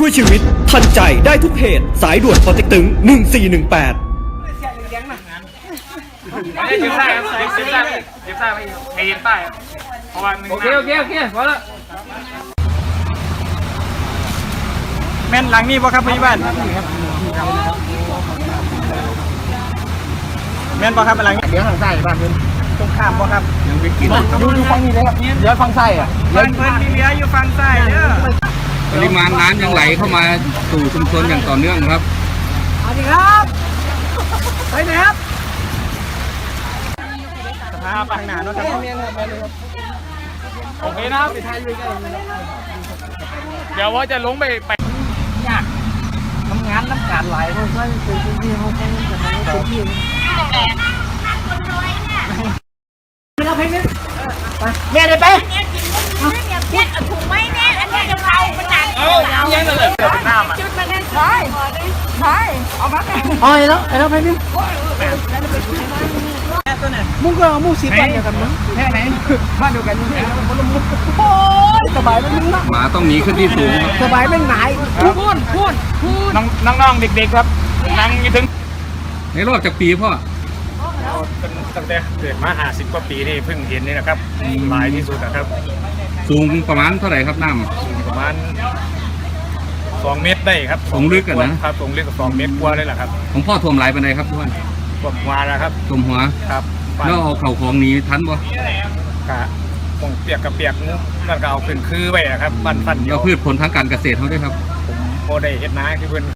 ช่วยชีวิต ทันใจได้ทุกเหตุ สายด่วนปอเต็กตึง 1418ไม่ได้จิ้มได้ครับจิ้มได้จิ้มได้ไม่ไม่เห็นป้ครับเพราะว่าโอเคโอเคโอเคพอละแม่นหลังนี้ป่ครับพี่บ้านแม่นป่ครับหลังเดี๋ยวทางซ้บ้านเพิ่นตรงข้ามป่ครับยังไปกินอยู่อยู่ฝั่งนี้เลยครับเดี๋ยวฝั่งซ้ายอะบ้านเพิ่นมีเรืออยู่ฝั่งซ้ายเด้อ ปริมาณน้ำยังไหลเข้ามาสู่ชุมชนอย่างต่อเนื่องครับสภาพข้างหน้าเนาะครับโอเคนะครับเดี๋ยวว่าจะลงไปไปทำงานน้ำการไหลเขาใช้เป็นพื้นที่เขาใช้เป็นพื้นที่แม่ได้ไปเนี่ยถูกไหมเนี่ยอันนี้จะเอา มันหนักเอ้ายังเลยน้ำอะจุดมันใช่ใช่เอามาแม่อ๋อไอ้แล้วไอ้แล้วไปนี่มึงก็เอามูสิบ้านเดียวกันมั้งแค่ไหนบ้านเดียวกันนี่โอ้ยสบายมันมึงนะหมาต้องหนีขึ้นที่สูงครับสบายแม่งหนายพูดพูดพูดน้องน้องๆเด็กๆครับนั่งอยู่ถึงในรอบจากปีพ่อเป็นตั้งแต่เกิดมา50กว่าปีนี่เพิ่งเห็นนี่นะครับหลายที่สุดนะครับ สูงประมาณเท่าไหร่ครับน้ประมาณ 2เมตรได้ครับสูงลึกอะนะ ครับสูงลึกกับ2เมตรกว่าเลยแหละครับำของพ่อท่วมไหลายไปไหนใดครับทุกท่านพวกวาแล้วครับท่วมหัวครับแล้วเอาเข่าของหนีทันบ่กะคงเปียกกับเปียกนั่นก็เอาขึ้นคือไว้อะครับปั้นฟันเดียเราวพืชผลทางการเกษตรเขาด้วยครับผมโมได้เฮ็ดนาคือเพิ่น